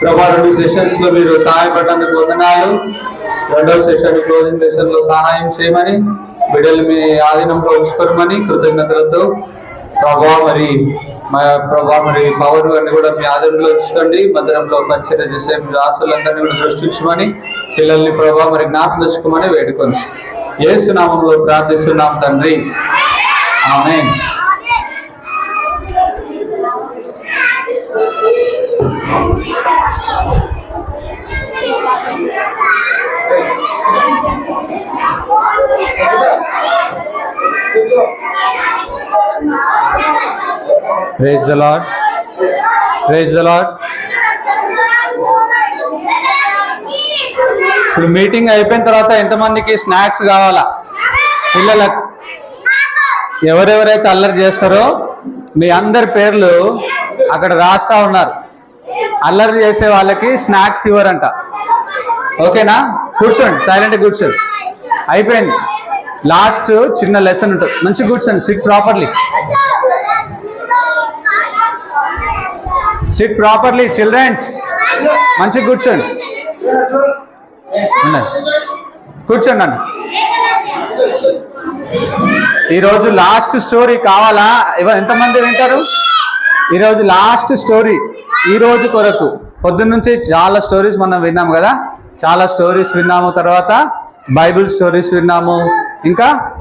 ప్రభా రెండు సెషన్స్లో మీరు సహాయపడడానికి వందనాలు. రెండవ సెషన్ క్లోజింగ్ సెషన్లో సహాయం చేయమని బిడ్డలు మీ ఆధీనంలో ఉంచుకోమని కృతజ్ఞతలతో ప్రభా మరి మా ప్రభా మరి పవర్ అన్ని కూడా మీ ఆధీనంలో ఉంచుకోండి. మందిరంలో పరిచయం చేసే మీ రాసులందరినీ కూడా దృష్టించమని పిల్లల్ని ప్రభా మరి జ్ఞాపకం తెచ్చుకోమని వేడుకొని ఏసునామంలో ప్రార్థిస్తున్నాం తండ్రి. ఆమె praise the Lord praise the Lord ఇప్పుడు మీటింగ్ అయిపోయిన తర్వాత ఎంతమందికి స్నాక్స్ కావాలా? పిల్లలకు. ఎవరెవరైతే అల్లరి చేస్తారో మీ అందరి పేర్లు అక్కడ రాస్తా ఉన్నారు. అల్లరి చేసే వాళ్ళకి స్నాక్స్ ఇవ్వరంట. ఓకేనా? కూర్చోండి. సైలెంట్ కూర్చోండి. అయిపోయింది. లాస్ట్ చిన్న లెసన్ ఉంటుంది. మంచి కూర్చోండి sit properly sit properly childrens మంచి కూర్చోండి. కూర్చోండి అన్న. ఈరోజు లాస్ట్ స్టోరీ కావాలా? ఇవ ఎంతమంది వింటారు? ఈరోజు లాస్ట్ స్టోరీ ఈ రోజు కొరకు. పొద్దున్న నుంచి చాలా స్టోరీస్ మనం విన్నాము కదా. చాలా స్టోరీస్ విన్నాము తర్వాత బైబిల్ స్టోరీస్ విన్నాము. ఇంకా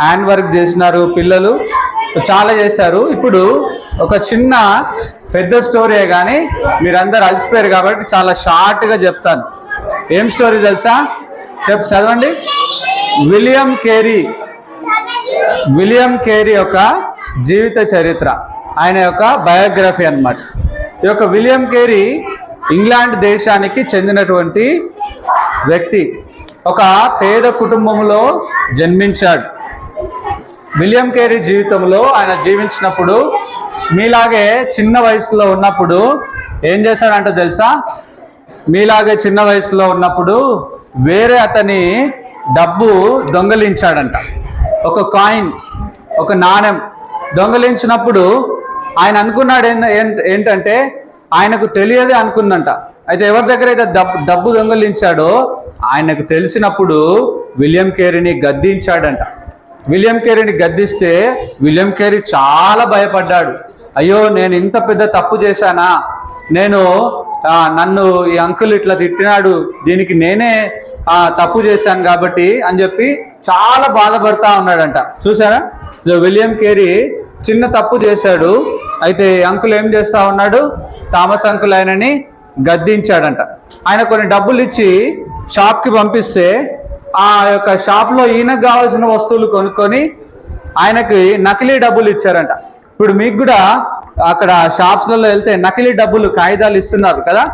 హ్యాండ్ వర్క్ చేసినారు పిల్లలు. చాలా చేశారు. ఇప్పుడు ఒక చిన్న పెద్ద స్టోరీ కానీ మీరందరు అలసిపోయారు కాబట్టి చాలా షార్ట్గా చెప్తాను. ఏం స్టోరీ తెలుసా? చెప్ చదవండి. William Carey. విలియం కేరీ యొక్క జీవిత చరిత్ర. ఆయన యొక్క బయోగ్రఫీ అన్నమాట. ఈ యొక్క విలియం కేరీ ఇంగ్లాండ్ దేశానికి చెందినటువంటి వ్యక్తి. ఒక పేద కుటుంబంలో జన్మించాడు. విలియం కేరీ జీవితంలో ఆయన జీవించినప్పుడు మీలాగే చిన్న వయసులో ఉన్నప్పుడు ఏం చేశాడంటే తెలుసా? మీలాగే చిన్న వయసులో ఉన్నప్పుడు వేరే అతని డబ్బు దొంగలించాడంట. ఒక కాయిన్ ఒక నాణెం దొంగలించినప్పుడు ఆయన అనుకున్నాడు ఏంటంటే ఆయనకు తెలియదే అనుకుందంట. అయితే ఎవరి దగ్గర అయితే డబ్బు డబ్బు దొంగలించాడో ఆయనకు తెలిసినప్పుడు విలియం కేరీని గద్దించాడంట. విలియం కేరీని గద్దిస్తే విలియం కేరీ చాలా భయపడ్డాడు. అయ్యో నేను ఇంత పెద్ద తప్పు చేశానా? నేను నన్ను ఈ అంకుల్ ఇట్లా తిట్టినాడు. దీనికి నేనే తప్పు చేశాను కాబట్టి అని చెప్పి చాలా బాధపడతా ఉన్నాడంట. చూసారా విలియం కేరీ చిన్న తప్పు చేశాడు. అయితే ఈ అంకుల్ ఏం చేస్తా ఉన్నాడు? థామస్ అంకుల్ ఆయనని గద్దించాడంట. ఆయన కొన్ని డబ్బులు ఇచ్చి షాప్కి పంపిస్తే ఆ యొక్క షాప్లో ఈయనకు కావాల్సిన వస్తువులు కొనుక్కొని ఆయనకి నకిలీ డబ్బులు ఇచ్చారంట. ఇప్పుడు మీకు కూడా అక్కడ షాప్స్లలో వెళ్తే నకిలీ డబ్బులు కాగితాలు ఇస్తున్నారు కదా?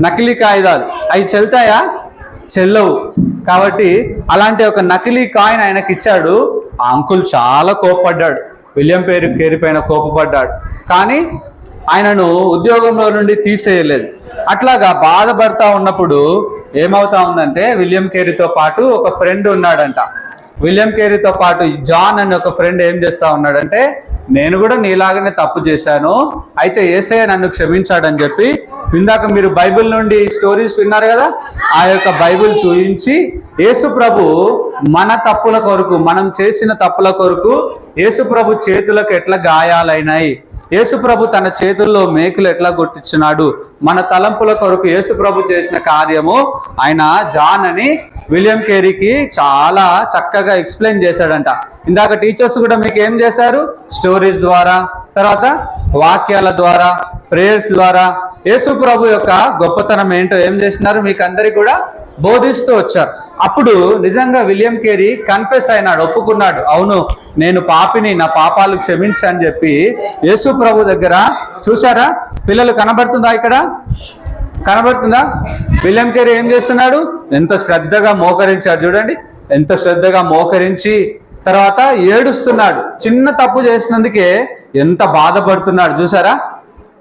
నకిలీ కాగితాలు. అవి చెల్తాయా? చెల్లవు. కాబట్టి అలాంటి ఒక నకిలీ కాయిన్ ఆయనకి ఇచ్చాడు. ఆ అంకుల్ చాలా కోపపడ్డాడు. విలియం పేరు పేరుపైన కోపపడ్డాడు. కానీ ఆయనను ఉద్యోగంలో నుండి తీసేయలేదు. అట్లాగా బాధపడతా ఉన్నప్పుడు ఏమవుతా ఉందంటే విలియం కేరీతో పాటు ఒక ఫ్రెండ్ ఉన్నాడంట. విలియం కేరీతో పాటు జాన్ అనే ఒక ఫ్రెండ్ ఏం చేస్తా ఉన్నాడంటే నేను కూడా నీలాగానే తప్పు చేశాను. అయితే ఏసయ్య నన్ను క్షమించాడని చెప్పి ఇందాక మీరు బైబిల్ నుండి స్టోరీస్ విన్నారు కదా ఆ యొక్క బైబిల్ చూపించి యేసు ప్రభు మన తప్పుల కొరకు మనం చేసిన తప్పుల కొరకు యేసు ప్రభు చేతులకు ఎట్లా గాయాలైనాయి? యేసుప్రభు తన చేతుల్లో మేకులు ఎట్లా కొట్టించున్నాడు మన తలంపుల కొరకు యేసుప్రభు చేసిన కార్యము ఆయన జాన్ అని విలియం కేరీకి చాలా చక్కగా ఎక్స్ప్లెయిన్ చేశాడంట. ఇందాక టీచర్స్ కూడా మీకు ఏం చేశారు? స్టోరీస్ ద్వారా తర్వాత వాక్యాల ద్వారా ప్రేయర్స్ ద్వారా యేసు ప్రభు యొక్క గొప్పతనం ఏంటో ఏం చేసినారు మీకు అందరికి కూడా బోధిస్తూ వచ్చారు. అప్పుడు నిజంగా విలియం కేరీ కన్ఫెస్ అయినాడు ఒప్పుకున్నాడు. అవును నేను పాపిని నా పాపాలు క్షమించని అని చెప్పి యేసు ప్రభు దగ్గర చూసారా పిల్లలు కనబడుతుందా ఇక్కడ? కనబడుతుందా? విలియం కేరీ ఏం చేస్తున్నాడు? ఎంత శ్రద్ధగా మోకరించాడు చూడండి. ఎంత శ్రద్ధగా మోకరించి తర్వాత ఏడుస్తున్నాడు. చిన్న తప్పు చేసినందుకే ఎంత బాధపడుతున్నాడు చూసారా?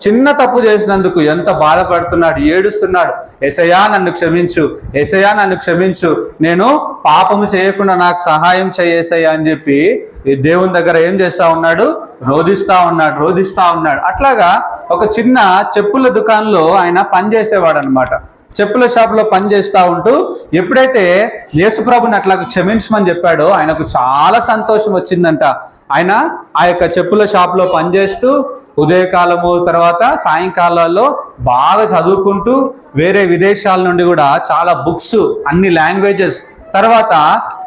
చిన్న తప్పు చేసినందుకు ఎంత బాధపడుతున్నాడు ఏడుస్తున్నాడు. ఎసయా నన్ను క్షమించు. ఎసయా నన్ను క్షమించు. నేను పాపము చేయకుండా నాకు సహాయం చేయేసయ్యా అని చెప్పి ఈ దేవుని దగ్గర ఏం చేస్తా ఉన్నాడు? రోధిస్తా ఉన్నాడు రోధిస్తా ఉన్నాడు. అట్లాగా ఒక చిన్న చెప్పుల దుకాణంలో ఆయన పనిచేసేవాడు అనమాట చెప్పుల షాప్లో పనిచేస్తూ ఉంటూ ఎప్పుడైతే యేసుప్రభుని అట్లా క్షమించమని చెప్పాడో ఆయనకు చాలా సంతోషం వచ్చిందంట. ఆయన ఆ యొక్క చెప్పుల షాప్లో పనిచేస్తూ ఉదయకాలము తర్వాత సాయంకాలాల్లో బాగా చదువుకుంటూ వేరే విదేశాల నుండి కూడా చాలా బుక్స్ అన్ని లాంగ్వేజెస్ తర్వాత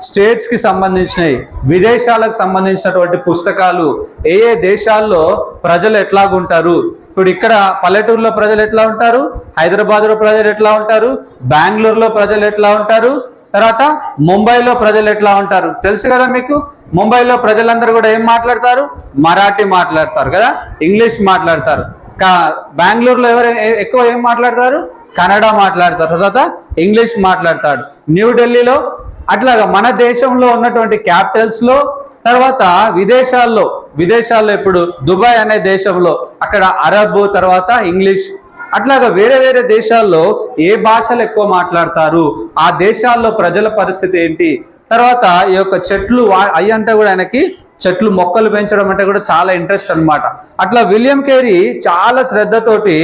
స్టేట్స్కి సంబంధించినవి విదేశాలకు సంబంధించినటువంటి పుస్తకాలు ఏ ఏ దేశాల్లో ప్రజలు ఎట్లాగుంటారు ఇప్పుడు ఇక్కడ పల్లెటూరులో ప్రజలు ఎట్లా ఉంటారు? హైదరాబాద్లో ప్రజలు ఎట్లా ఉంటారు? బెంగళూరులో ప్రజలు ఎట్లా ఉంటారు? తర్వాత ముంబైలో ప్రజలు ఎట్లా ఉంటారు? తెలుసు కదా మీకు? ముంబైలో ప్రజలందరూ కూడా ఏం మాట్లాడతారు? మరాఠీ మాట్లాడతారు కదా? ఇంగ్లీష్ మాట్లాడతారు. కా బెంగళూరులో ఎవరు ఎక్కువ ఏం మాట్లాడతారు? కన్నడ మాట్లాడతారు. తర్వాత ఇంగ్లీష్ మాట్లాడతాడు. న్యూఢిల్లీలో అట్లాగా మన దేశంలో ఉన్నటువంటి క్యాపిటల్స్లో తర్వాత విదేశాల్లో విదేశాల్లో ఇప్పుడు దుబాయ్ అనే దేశంలో అక్కడ అరబ్ తర్వాత ఇంగ్లీష్ అట్లాగా వేరే వేరే దేశాల్లో ఏ భాషలు ఎక్కువ మాట్లాడతారు ఆ దేశాల్లో ప్రజల పరిస్థితి ఏంటి తర్వాత ఈ యొక్క చెట్లు వా- అయ్యి అంటే కూడా ఆయనకి చెట్లు మొక్కలు పెంచడం అంటే కూడా చాలా ఇంట్రెస్ట్ అన్నమాట. అట్లా విలియం కేరీ చాలా శ్రద్ధతోటి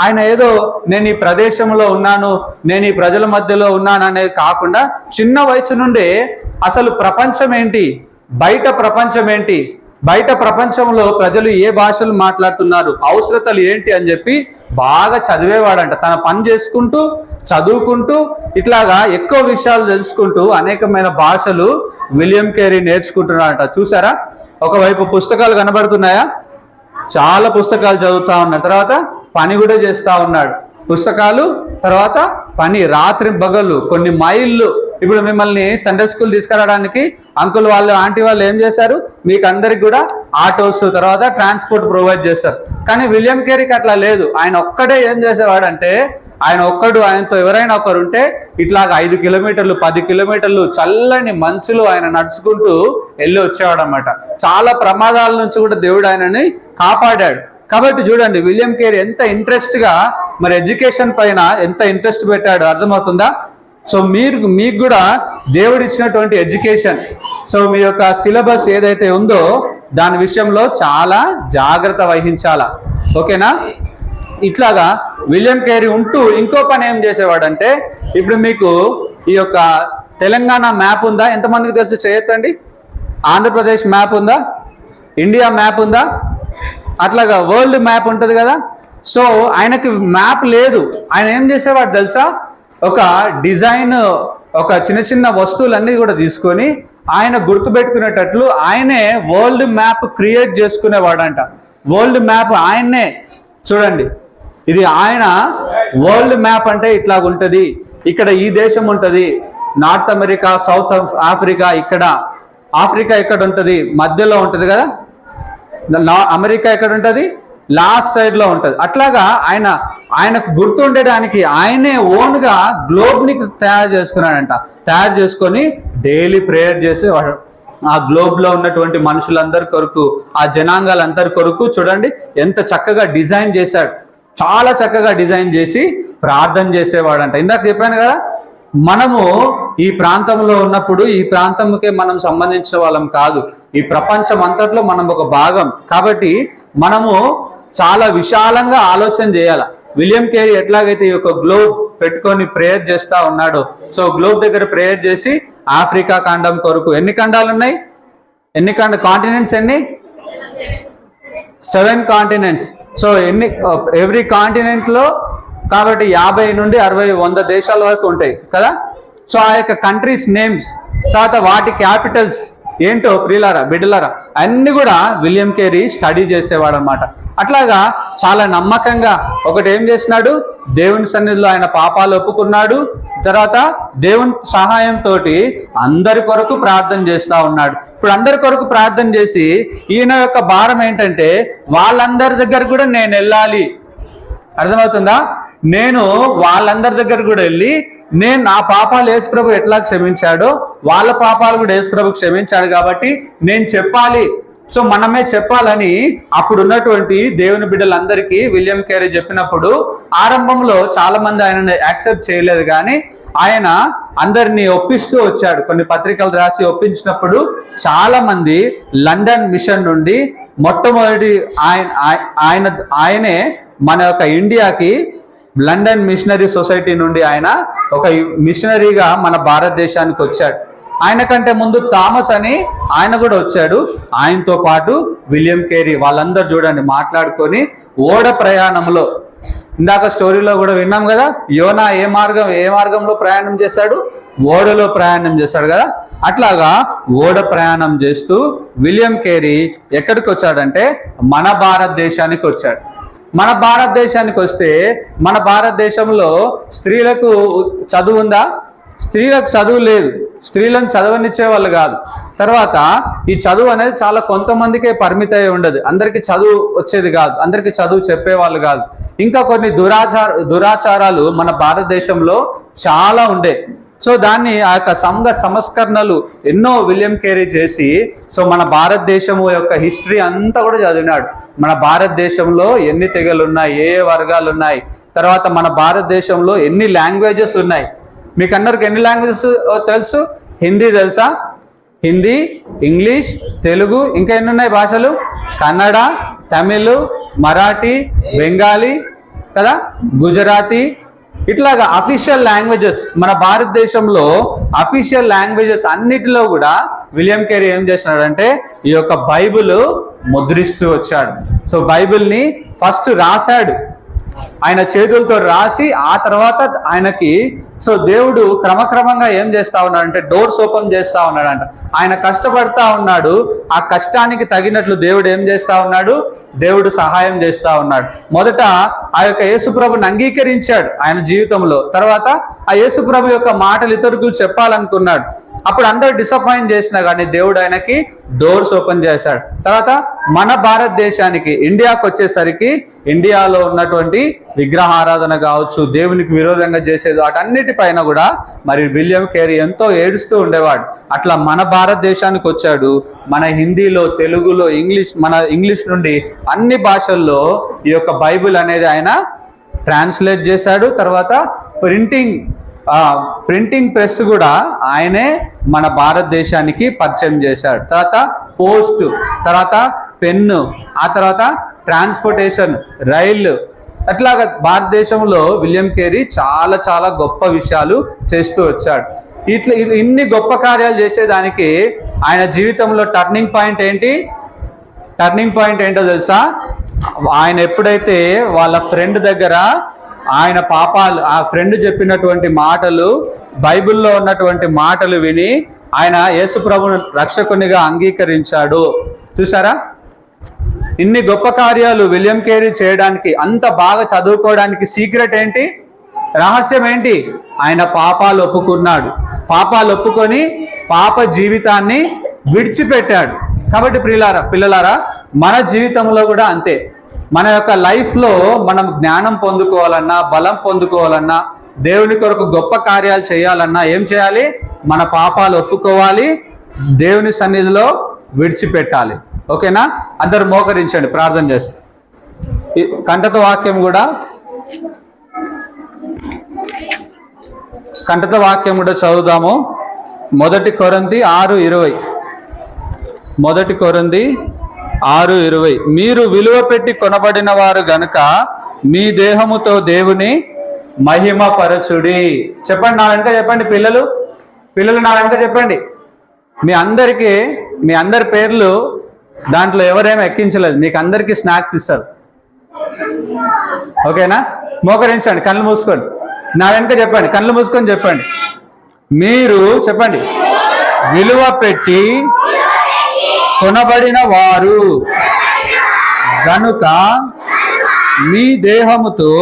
ఆయన ఏదో నేను ఈ ప్రదేశంలో ఉన్నాను నేను ఈ ప్రజల మధ్యలో ఉన్నాను అనేది కాకుండా చిన్న వయసు నుండే అసలు ప్రపంచం ఏంటి బయట ప్రపంచం ఏంటి? బయట ప్రపంచంలో ప్రజలు ఏ భాషలు మాట్లాడుతున్నారు? అవసరతలు ఏంటి అని చెప్పి బాగా చదివేవాడంట. తన పని చేసుకుంటూ చదువుకుంటూ ఇట్లాగా ఎక్కువ విషయాలు తెలుసుకుంటూ అనేకమైన భాషలు విలియం కేరీ నేర్చుకుంటున్నాడంట. చూసారా? ఒకవైపు పుస్తకాలు కనబడుతున్నాయా? చాలా పుస్తకాలు చదువుతా ఉన్నాడు. తర్వాత పని కూడా చేస్తా ఉన్నాడు. పుస్తకాలు తర్వాత పని రాత్రి బగలు కొన్ని మైళ్ళు ఇప్పుడు మిమ్మల్ని సండే స్కూల్ తీసుకురావడానికి అంకుల్ వాళ్ళు ఆంటీ వాళ్ళు ఏం చేశారు? మీకు అందరికి కూడా ఆటోస్ తర్వాత ట్రాన్స్పోర్ట్ ప్రొవైడ్ చేస్తారు కానీ విలియం కేరీకి అట్లా లేదు. ఆయన ఒక్కడే ఏం చేసేవాడంటే ఆయన ఒక్కడు ఆయనతో ఎవరైనా ఒకరు ఉంటే ఇట్లాగ ఐదు కిలోమీటర్లు పది కిలోమీటర్లు చల్లని మంచులు ఆయన నడుచుకుంటూ వెళ్ళి వచ్చేవాడు అనమాట చాలా ప్రమాదాల నుంచి కూడా దేవుడు ఆయనని కాపాడాడు. కాబట్టి చూడండి విలియం కేర్ ఎంత ఇంట్రెస్ట్గా మరి ఎడ్యుకేషన్ పైన ఎంత ఇంట్రెస్ట్ పెట్టాడు? అర్థమవుతుందా? సో మీరు మీకు కూడా దేవుడు ఇచ్చినటువంటి ఎడ్యుకేషన్. సో మీ యొక్క సిలబస్ ఏదైతే ఉందో దాని విషయంలో చాలా జాగ్రత్త వహించాలా? ఓకేనా? ఇట్లాగా విలియం కేరీ ఉంటూ ఇంకో పని ఏం చేసేవాడంటే ఇప్పుడు మీకు ఈ యొక్క తెలంగాణ మ్యాప్ ఉందా? ఎంతమందికి తెలుసు చేయొద్దండి? ఆంధ్రప్రదేశ్ మ్యాప్ ఉందా? ఇండియా మ్యాప్ ఉందా? అట్లాగా వరల్డ్ మ్యాప్ ఉంటుంది కదా. సో ఆయనకి మ్యాప్ లేదు. ఆయన ఏం చేసేవాడు తెలుసా? ఒక డిజైన్ ఒక చిన్న చిన్న వస్తువులన్నీ కూడా తీసుకొని ఆయన గుర్తుపెట్టుకునేటట్లు ఆయనే వరల్డ్ మ్యాప్ క్రియేట్ చేసుకునేవాడంట. వరల్డ్ మ్యాప్ ఆయన్నే. చూడండి ఇది ఆయన వరల్డ్ మ్యాప్ అంటే ఇట్లా ఉంటుంది. ఇక్కడ ఈ దేశం ఉంటుంది. నార్త్ అమెరికా సౌత్ ఆఫ్రికా ఇక్కడ. ఆఫ్రికా ఎక్కడ ఉంటుంది? మధ్యలో ఉంటుంది కదా? నా- అమెరికా ఎక్కడ ఉంటుంది? లాస్ట్ సైడ్లో ఉంటది. అట్లాగా ఆయన ఆయనకు గుర్తుండడానికి ఆయనే ఓన్గా గ్లోబ్ని తయారు చేసుకున్నాడంట. తయారు చేసుకొని డైలీ ప్రేయర్ చేసేవాడు ఆ గ్లోబ్లో ఉన్నటువంటి మనుషులందరి కొరకు ఆ జనాంగాలందరి కొరకు చూడండి ఎంత చక్కగా డిజైన్ చేశాడు. చాలా చక్కగా డిజైన్ చేసి ప్రార్థన చేసేవాడంట. ఇందాక చెప్పాను కదా మనము ఈ ప్రాంతంలో ఉన్నప్పుడు ఈ ప్రాంతంకే మనం సంబంధించిన వాళ్ళం కాదు. ఈ ప్రపంచం అంతట్లో మనం ఒక భాగం. కాబట్టి మనము చాలా విశాలంగా ఆలోచన చేయాలి. విలియం కేరీ ఎట్లాగైతే ఈ యొక్క గ్లోబ్ పెట్టుకొని ప్రేయర్ చేస్తా ఉన్నాడో సో గ్లోబ్ దగ్గర ప్రేయర్ చేసి ఆఫ్రికా ఖండం కొరకు ఎన్ని ఖండాలు ఉన్నాయి? ఎన్ని ఖండ కాంటినెంట్స్ ఎన్ని? సెవెన్ కాంటినెంట్స్ సో ఎన్ని ఎవ్రీ కాంటినెంట్లో కాబట్టి యాభై నుండి అరవై వంద దేశాల వరకు ఉంటాయి కదా? సో ఆ యొక్క కంట్రీస్ నేమ్స్ తర్వాత వాటి క్యాపిటల్స్ ఏంటో ప్రియులారా బిడ్డలారా అన్ని కూడా విలియం కేరీ స్టడీ చేసేవాడు అనమాట అట్లాగా చాలా నమ్మకంగా ఒకటి ఏం చేసినాడు? దేవుని సన్నిధిలో ఆయన పాపాలు ఒప్పుకున్నాడు. తర్వాత దేవుని సహాయంతో అందరి కొరకు ప్రార్థన చేస్తా ఉన్నాడు. ఇప్పుడు అందరి కొరకు ప్రార్థన చేసి ఈయన యొక్క భారం ఏంటంటే వాళ్ళందరి దగ్గర కూడా నేను వెళ్ళాలి. అర్థమవుతుందా? నేను వాళ్ళందరి దగ్గర కూడా వెళ్ళి నేను నా పాపాలు యేసుప్రభు ఎట్లా క్షమించాడో వాళ్ళ పాపాలు కూడా యేసుప్రభు క్షమించాడు కాబట్టి నేను చెప్పాలి. సో మనమే చెప్పాలని అప్పుడు ఉన్నటువంటి దేవుని బిడ్డలందరికీ విలియం కేరీ చెప్పినప్పుడు ఆరంభంలో చాలా మంది ఆయనను యాక్సెప్ట్ చేయలేదు కానీ ఆయన అందరినీ ఒప్పిస్తూ వచ్చాడు. కొన్ని పత్రికలు రాసి ఒప్పించినప్పుడు చాలా మంది లండన్ మిషన్ నుండి మొట్టమొదటి ఆయన ఆయన ఆయనే మన యొక్క ఇండియాకి లండన్ మిషనరీ సొసైటీ నుండి ఆయన ఒక మిషనరీగా మన భారతదేశానికి వచ్చాడు. ఆయన కంటే ముందు థామస్ అని ఆయన కూడా వచ్చాడు. ఆయనతో పాటు విలియం కేరీ వాళ్ళందరూ చూడండి మాట్లాడుకొని ఓడ ప్రయాణంలో ఇందాక స్టోరీలో కూడా విన్నాం కదా యోనా ఏ మార్గం ఏ మార్గంలో ప్రయాణం చేశాడు? ఓడలో ప్రయాణం చేశాడు కదా. అట్లాగా ఓడ ప్రయాణం చేస్తూ విలియం కేరీ ఎక్కడికి వచ్చాడంటే మన భారతదేశానికి వచ్చాడు. మన భారతదేశానికి వస్తే మన భారతదేశంలో స్త్రీలకు చదువు ఉందా? స్త్రీలకు చదువు లేదు. స్త్రీలను చదవనిచ్చే వాళ్ళు కాదు. తర్వాత ఈ చదువు అనేది చాలా కొంతమందికే పరిమిత అయి ఉండదు. అందరికి చదువు వచ్చేది కాదు. అందరికి చదువు చెప్పేవాళ్ళు కాదు. ఇంకా కొన్ని దురాచార దురాచారాలు మన భారతదేశంలో చాలా ఉండే. సో దాన్ని ఆ యొక్క సంఘ సంస్కరణలు ఎన్నో విలియం కేరీ చేసి సో మన భారతదేశము యొక్క హిస్టరీ అంతా కూడా చదివినాడు. మన భారతదేశంలో ఎన్ని తెగలు ఉన్నాయి ఏ వర్గాలు ఉన్నాయి తర్వాత మన భారతదేశంలో ఎన్ని లాంగ్వేజెస్ ఉన్నాయి. మీకు అందరికి ఎన్ని లాంగ్వేజెస్ తెలుసు? హిందీ తెలుసా? హిందీ ఇంగ్లీష్ తెలుగు ఇంకా ఎన్ని ఉన్నాయి భాషలు? కన్నడ తమిళ్ మరాఠీ బెంగాలీ కదా? గుజరాతీ ఇట్లాగా అఫీషియల్ లాంగ్వేజెస్ మన భారతదేశంలో అఫీషియల్ లాంగ్వేజెస్ అన్నిటిలో కూడా విలియం కేరీ ఏం చేస్తున్నాడంటే ఈ యొక్క బైబిల్ ముద్రిస్తూ వచ్చాడు. సో బైబిల్ని ఫస్ట్ రాశాడు. ఆయన చేతులతో రాసి ఆ తర్వాత ఆయనకి సో దేవుడు క్రమక్రమంగా ఏం చేస్తా ఉన్నాడు అంటే డోర్స్ ఓపెన్ చేస్తా ఉన్నాడంట. ఆయన కష్టపడతా ఉన్నాడు ఆ కష్టానికి తగినట్లు దేవుడు ఏం చేస్తా ఉన్నాడు? దేవుడు సహాయం చేస్తా ఉన్నాడు. మొదట ఆ యొక్క యేసుప్రభుని అంగీకరించాడు ఆయన జీవితంలో. తర్వాత ఆ యేసుప్రభు యొక్క మాటలు ఇతరులకు చెప్పాలనుకున్నాడు. అప్పుడు అందరు డిసప్పాయింట్ చేసినా కానీ దేవుడు ఆయనకి డోర్స్ ఓపెన్ చేశాడు. తర్వాత మన భారతదేశానికి ఇండియాకు వచ్చేసరికి ఇండియాలో ఉన్నటువంటి విగ్రహారాధన కావచ్చు దేవునికి విరోధంగా చేసేది వాటన్నిటిపైన కూడా మరి విలియం కేరీ ఎంతో ఏడుస్తూ ఉండేవాడు. అట్లా మన భారతదేశానికి వచ్చాడు మన హిందీలో తెలుగులో ఇంగ్లీష్ మన ఇంగ్లీష్ నుండి అన్ని భాషల్లో ఈ యొక్క బైబిల్ అనేది ఆయన ట్రాన్స్లేట్ చేశాడు. తర్వాత ప్రింటింగ్ ప్రింటింగ్ ప్రెస్ కూడా ఆయనే మన భారతదేశానికి పరిచయం చేశాడు. తర్వాత పోస్ట్ తర్వాత పెన్ను ఆ తర్వాత ట్రాన్స్పోర్టేషన్ రైళ్ళు అట్లాగా భారతదేశంలో విలియం కేరీ చాలా చాలా గొప్ప విషయాలు చేస్తూ వచ్చాడు. ఇట్లా ఇన్ని గొప్ప కార్యాలు చేసేదానికి ఆయన జీవితంలో టర్నింగ్ పాయింట్ ఏంటి? టర్నింగ్ పాయింట్ ఏంటో తెలుసా? ఆయన ఎప్పుడైతే వాళ్ళ ఫ్రెండ్ దగ్గర ఆయన పాపాలు ఆ ఫ్రెండ్ చెప్పినటువంటి మాటలు బైబిల్లో ఉన్నటువంటి మాటలు విని ఆయన యేసుప్రభుని రక్షకునిగా అంగీకరించాడు. చూసారా ఇన్ని గొప్ప కార్యాలు విలియం కేరీ చేయడానికి అంత బాగా చదువుకోవడానికి సీక్రెట్ ఏంటి? రహస్యం ఏంటి? ఆయన పాపాలు ఒప్పుకున్నాడు. పాపాలు ఒప్పుకొని పాప జీవితాన్ని విడిచిపెట్టాడు. కాబట్టి ప్రియులారా పిల్లలారా మన జీవితంలో కూడా అంతే. మన యొక్క లైఫ్లో మనం జ్ఞానం పొందుకోవాలన్నా బలం పొందుకోవాలన్నా దేవుని కొరకు గొప్ప కార్యాలు చేయాలన్నా ఏం చేయాలి? మన పాపాలు ఒప్పుకోవాలి దేవుని సన్నిధిలో విడిచిపెట్టాలి. ఓకేనా? అందరు మోకరించండి ప్రార్థన చేసి కంటత వాక్యం కూడా కంటత వాక్యం కూడా చదువుదాము. మొదటి కొరంది ఆరు ఇరవై. మొదటి కొరంది ఆరు ఇరవై. మీరు విలువ పెట్టి కొనబడిన వారు గనుక మీ దేహముతో దేవుని మహిమ పరచుడి చెప్పండి నా వెనక చెప్పండి పిల్లలు. పిల్లలు నా వెనక చెప్పండి. మీ అందరికీ మీ అందరి పేర్లు దాంట్లో ఎవరేమీ ఎక్కించలేదు. మీకు అందరికీ స్నాక్స్ ఇస్తారు. ఓకేనా? మోకరించండి కళ్ళు మూసుకోండి. నా వెనక చెప్పండి కళ్ళు మూసుకొని చెప్పండి. మీరు చెప్పండి. విలువ పెట్టి కొనబడిన వారు. గనుక మీ దేహముతో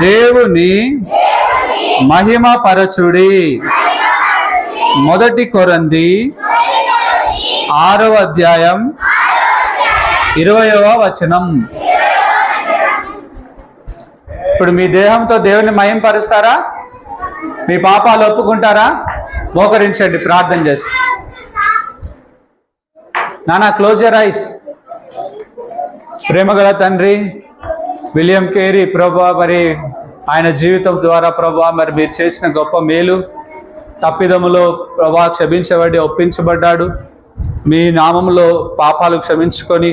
దేవుని మహిమపరచుడి మొదటి కొరంది ఆరవ అధ్యాయం ఇరవయవ వచనం. ఇప్పుడు మీ దేహంతో దేవుని మహింపరుస్తారా మీ పాపాలు ఒప్పుకుంటారా? మోకరించండి ప్రార్థన చేసి. నానా క్లోజ్ యర్ ఐస్ ప్రేమగల తండ్రి విలియం కేరీ ప్రభా మరి ఆయన జీవితం ద్వారా ప్రభా మరి మీరు చేసిన గొప్ప మేలు తప్పిదములో ప్రభా క్షమించబడి ఒప్పించబడ్డాడు. మీ నామంలో పాపాలు క్షమించుకొని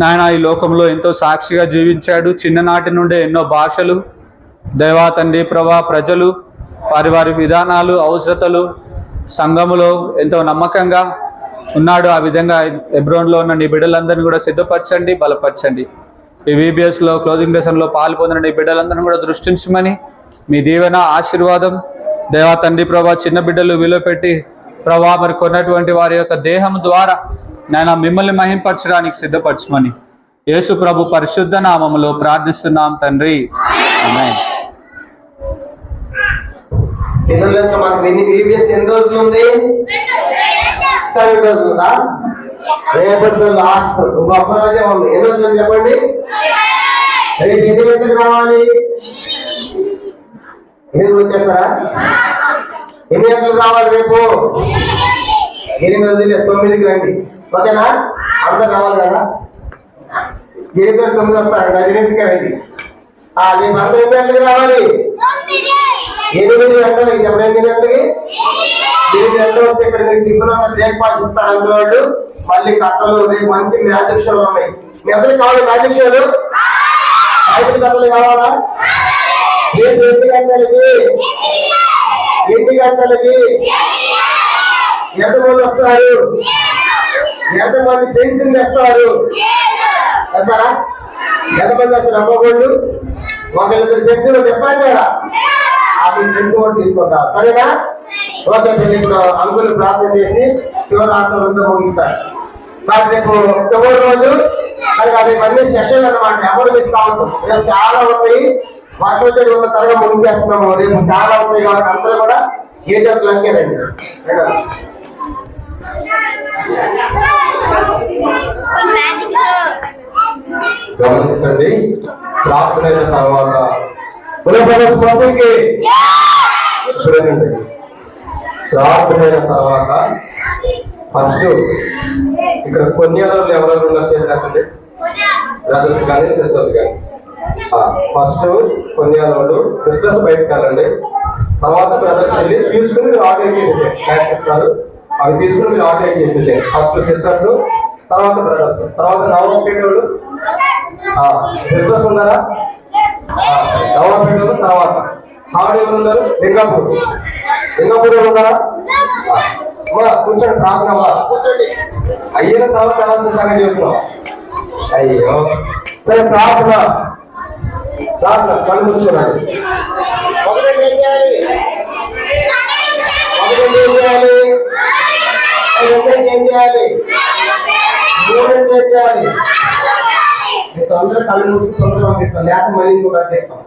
నాయన ఈ లోకంలో ఎంతో సాక్షిగా జీవించాడు. చిన్ననాటి నుండే ఎన్నో భాషలు దేవా తండ్రి ప్రభా ప్రజలు వారి వారి విధానాలు అవసరతలు సంఘములో ఎంతో నమ్మకంగా ఉన్నాడు. ఆ విధంగా ఎబ్రోన్లో ఉన్న నీ బిడ్డలందరినీ కూడా సిద్ధపరచండి బలపరచండి. ఈ విబిఎస్లో క్లోజింగ్ లెసన్లో పాలు పొందిన నీ బిడ్డలందరినీ కూడా దృష్టించమని మీ దీవెన ఆశీర్వాదం దేవా తండ్రి ప్రభా చిన్న బిడ్డలు విలువ పెట్టి ప్రభా మరి కొన్నటువంటి వారి యొక్క దేహం ద్వారా నాయన మిమ్మల్ని మహింపరచడానికి సిద్ధపరచమని యేసు ప్రభు పరిశుద్ధ నామములో ప్రార్థిస్తున్నాం తండ్రి. ఎన్ని రోజులు ఉంది? రెండు రోజులు ఉందా రేపటి లాస్ట్ గొప్ప రోజే ఉంది. ఏ రోజు చెప్పండి? రేపు ఎన్ని గంటలకు రావాలి? ఎనిమిది వచ్చేస్తారా? ఎన్ని గంటలకు రావాలి రేపు? ఎనిమిది తొమ్మిదికి రండి. ఓకేనా? అందరు రావాలి కదా? ఎనిమిది తొమ్మిది వస్తారు ఎనిమిదికి రండి. ఆ, రేపు అందరూ ఎన్ని గంటలకు రావాలి? ఎనిమిది గంటలకి. చెప్పండి ఎన్ని గంటలకి? ఎనిమిది గంటలు వస్తే ఇక్కడ మీకు టిఫిన్ బ్రేక్ఫాస్ట్ ఇస్తారు అందులో మళ్ళీ కథలు మంచి మ్యాజిక్ షోలు ఉన్నాయి. మీ అందరికి కావాలి మ్యాజిక్ షోలు మ్యాజిక్ కథలు కావాలా? ఎన్ని గంటలకి? ఎన్ని గంటలకి? ఎంతమంది వస్తారు? ఎంతమంది పెన్షన్ తెస్తారు? వస్తారా ఎంతమంది వస్తారు అమ్మగోళ్ళు ఒకళ్ళిద్దరు పెన్షన్ తెస్తారు? కదా ఆ పెన్షన్ కూడా తీసుకుంటారు. సరేనా? అంకులు ప్రార్థన చేసి చివరి ఆశ్రమంతో ముగిస్తారు. మరి రేపు చివరి రోజు మరి అది అన్ని సెషన్ అనమాట ఎవరు మిస్ కావద్దు. రేపు చాలా ఉంటాయి. వర్షం ఉన్న తరగా ముగించేస్తున్నాము. రేపు చాలా ఉంటాయి కాబట్టి అందరూ కూడా ఏదో క్లాకే రండి. గమనించండి. ప్రార్థన అయిన తర్వాత పునః స్పర్శకి చూడండి అయిన తర్వాత ఫస్ట్ ఇక్కడ కొన్ని వాళ్ళు ఎవరెవరు ఉన్నారు బ్రదర్స్ కానీ సిస్టర్స్ కానీ. ఫస్ట్ కొన్ని వాళ్ళు సిస్టర్స్ బయటకు వెళ్ళండి. తర్వాత బ్రదర్స్ వెళ్ళి తీసుకుని మీరు ఆటో చేసేసారు ఇస్తారు అవి తీసుకుని మీరు ఆర్డర్ చేసేసారు ఫస్ట్ సిస్టర్స్ తర్వాత బ్రదర్స్ తర్వాత నవపేటోళ్ళు సిస్టర్స్ ఉన్నారా? నవపేటోళ్ళు తర్వాత. ఆవిడ ఎవరు ఉన్నారు? లింగాపూర్ ఎవరు ఉన్నారా కూర్చోండి ప్రార్థన అయ్యిన తర్వాత తర్వాత సంగతి అయ్యో. సరే ప్రార్థన. ప్రార్థన ఒకటి ఏం చేయాలి ఏం చేయాలి రెండోది ఏం చేయాలి మీకు అందరూ కళ్ళు పంపిస్తాం లేకపోతే మళ్ళీ ఇంకొక చెప్తాం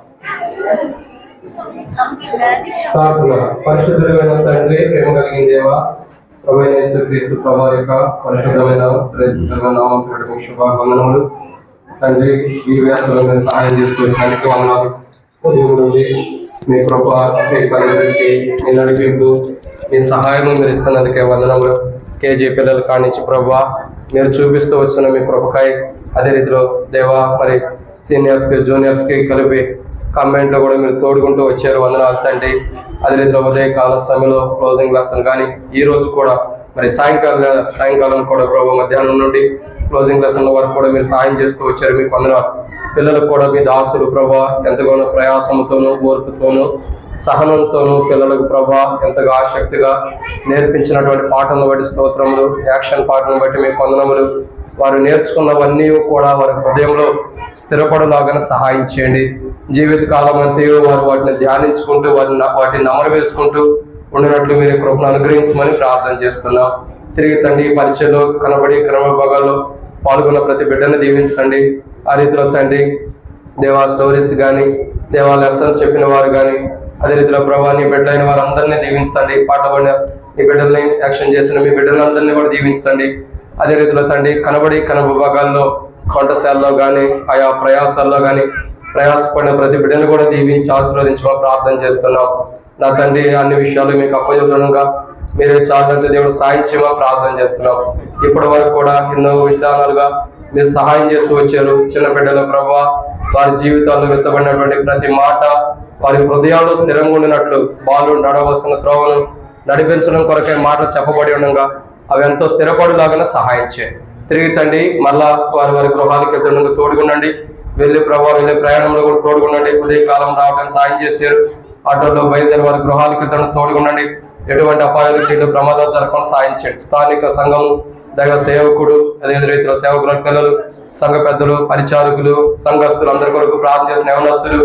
పరిశుద్ధమైన తండ్రి ప్రేమ కలిగిన దేవ ప్రభా యొక్క పరిశుద్ధమైన శ్రేష్ఠమైన నామం తండ్రి ఈ వ్యాసంలో సహాయం చేసుకోవడానికి వందనాలు. దేవుడు నుండి మీ కృప మీ పరిస్థితి మీ నడిపింపు మీ సహాయము మీరు ఇస్తున్నందుకే వందనములు. కేజీ పిల్లలు కానించి ప్రభా మీరు చూపిస్తూ వచ్చిన మీ కృపకాయ అదే రీతిలో దేవా మరి సీనియర్స్కి జూనియర్స్కి కలిపి కమెంట్లో కూడా మీరు తోడుకుంటూ వచ్చారు. వందనాలు తండ్రి. అదే రీతిలో ఉదయకాల సమయంలో క్లోజింగ్ లెసన్ కానీ ఈ రోజు కూడా మరి సాయంకాల సాయంకాలం కూడా ప్రభు మధ్యాహ్నం నుండి క్లోజింగ్ లెసన్ వరకు కూడా మీరు సాయం చేస్తూ వచ్చారు. మీకు వందనాలు. పిల్లలకు కూడా మీ దాసులు ప్రభా ఎంతగానో ప్రయాసంతోనూ ఓర్పుతోనూ సహనంతోనూ పిల్లలకు ప్రభా ఎంతగా ఆసక్తిగా నేర్పించినటువంటి పాటను బట్టి స్తోత్రములు యాక్షన్ పాటను బట్టి మీ వందనములు. వారు నేర్చుకున్నవన్నీ కూడా వారి హృదయంలో స్థిరపడలాగా సహాయం చేయండి. జీవిత కాలం అంతయు వారు వాటిని ధ్యానించుకుంటూ వాటిని వాటిని నమరు వేసుకుంటూ ఉండినట్లు మీరు కృపను అనుగ్రహించమని ప్రార్థన చేస్తున్నాం. తిరిగి తండ్రి పరిచయలో కనబడి క్రమ భాగాల్లో పాల్గొన్న ప్రతి బిడ్డను దీవించండి. ఆ రీతిలో తండ్రి దేవా స్టోరీస్ కానీ దేవా లెసన్స్ చెప్పిన వారు కానీ అదే రీతిలో ప్రభా నీ బిడ్డలైన వారందరినీ దీవించండి. పాట పడిన నీ బిడ్డల్ని యాక్షన్ చేసిన మీ బిడ్డలందరినీ కూడా దీవించండి. అదే రీతిలో తండ్రి కనబడి కన విభాగాల్లో వంటశాలలో కానీ ఆయా ప్రయాసాల్లో కానీ ప్రయాసపడిన ప్రతి బిడ్డను కూడా దీవించి ఆశీర్వదించమని ప్రార్థన చేస్తున్నాం. నా తండ్రి అన్ని విషయాలు మీకు అప్పచెప్తుండగా మీరే చాలంత దేవుడు సాయం చేయమని ప్రార్థన చేస్తున్నాం. ఇప్పటి వరకు కూడా ఎన్నో విధానాలుగా మీరు సహాయం చేస్తూ వచ్చారు. చిన్న బిడ్డల ప్రభా వారి జీవితాల్లో విత్తబడినటువంటి ప్రతి మాట వారి హృదయాలు స్థిరంగా ఉండినట్లు వాళ్ళు నడవలసిన త్రోవను నడిపించడం కొరకే మాటలు చెప్పబడి ఉండగా అవి ఎంతో స్థిరపడులాగా సహాయం చేయండి. తిరిగి తండ్రి మళ్ళా వారి వారి గృహాలకి ఎదురు తోడుగుండండి. వెళ్ళే ప్రభావ వెళ్ళే ప్రయాణంలో కూడా తోడుగుండండి. ఉదయకాలం రావడానికి సాయం చేశారు. ఆటోలో బయలుదేరి వారి గృహాలకు ఎదురు తోడుగుండండి. ఎటువంటి అపాయాలు కీడు ప్రమాదాలు జరగకుండా సాయం చేయండి. స్థానిక సంఘం దైవ సేవకుడు అదే రీతిలో సేవకుల పిల్లలు సంఘ పెద్దలు పరిచారకులు సంఘస్థులు అందరి కొరకు ప్రార్థన చేసిన యవనస్తులు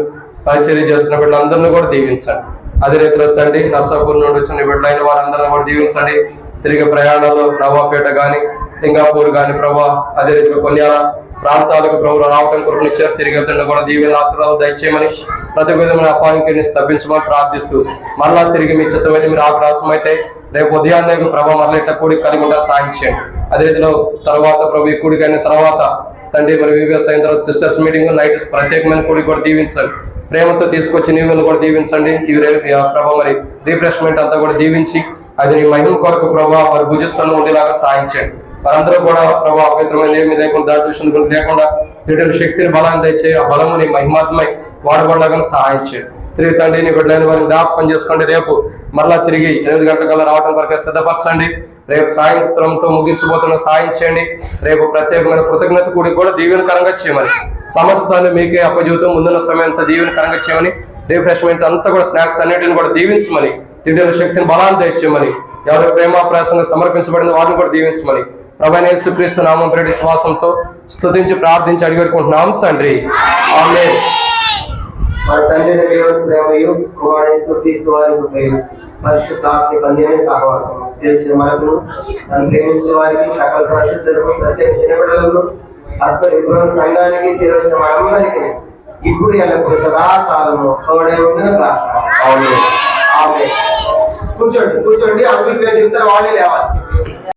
పరిచర్య చేస్తున్న బిడ్డలందరినీ కూడా దీవించండి. అదే రీతిలో తండ్రి నర్సాపూర్ నుండి వచ్చిన బిడ్డలైన వారందరినీ కూడా దీవించండి. తిరిగి ప్రయాణాలు నవాపేట గాని సింగపూర్ గాని ప్రభా అదే రీతిలో కొన్యాల ప్రాంతాలకు ప్రభు రావటం కొరకు ఇచ్చారు తిరిగి వెళ్తుండే కూడా దీవెన ఆశీర్వాదాలు దయచేయమని ప్రతి విధమైన అపాయింట్ని స్థాపించమని ప్రార్థిస్తూ మరలా తిరిగి మీ చిత్తమైన మీరు ఆగ్రాసం అయితే రేపు ఉదయాన్నే ప్రభా మరలా ఇట్ట కూడి కలిగి ఉంటా సాయం చేయండి. అదే రీతిలో తర్వాత ప్రభు ఈ కూడికి అయిన తర్వాత తండ్రి మరి వివిఎస్ అయిన తర్వాత సిస్టర్స్ మీటింగ్ నైట్ ప్రత్యేకమైన కూడి కూడా దీవించండి. ప్రేమతో తీసుకొచ్చి నీవులను కూడా దీవించండి. ఇవి ప్రభ ప్రభా మరి రిఫ్రెష్మెంట్ అంతా కూడా దీవించి అది నీ మహిమ కొరకు ప్రభా వారి భుజిస్తూ ఉండేలాగా సాయం చేయండి వారందరూ కూడా ప్రభా అపవిత్రమైన ఏమి లేకుండా దాటి లేకుండా ఎటువంటి శక్తిని బలాన్ని తెచ్చే ఆ బలము నీ మహిమాత్మై వాడబడలాగా సహాయం చేయండి తిరిగి తండ్రి నీ బిడ్డలైన వారిని జ్ఞాపకం చేసుకోండి. రేపు మరలా తిరిగి ఎనిమిది గంటల రావడం వరకు సిద్ధపరచండి. రేపు సాయంత్రంతో ముగించబోతున్న సాయం చేయండి రేపు ప్రత్యేకమైన కృతజ్ఞత కూడి కూడా దీవెనకరంగా చేయమని. సమస్తాన్ని మీకే అప్పజీవితం ముందున్న సమయం అంతా దీవెనకరంగా చేయమని. రిఫ్రెష్మెంట్ అంతా కూడా స్నాక్స్ అన్నిటిని కూడా దీవించమని. తిండిన శక్తిని బలాన్ని తెచ్చేయమని ఎవరి ప్రేమ ప్రయాసంగా సమర్పించబడిన వారిని కూడా దీవించమని ప్రభైన యేసుక్రీస్తు నామం పేరు విశ్వాసంతో స్తుతించి ప్రార్థించి అడిగి పెట్టుకుంటున్నాం తండ్రి ఆమేన్. మన తండ్రి దేవుని ప్రేమయు కుమారుడు క్రీస్తు వారి కృపయు పరిశుద్ధాత్మ కన్యని సహవాసం చేర్చిన మనకు నన్ను ప్రేమించే వారికి సకల పరిశుద్ధులకు ప్రత్యేకించిన బిడ్డలకు అత్త విగ్రహం సంఘానికి చేరవలసిన మనందరికీ ఇప్పుడు ఎల్లప్పుడు సదాకాలము తోడే ఉండిన ఆమేన్. ఆమె కూర్చోండి కూర్చోండి అభివృద్ధి చెప్తారు వాళ్ళే లేవాలి.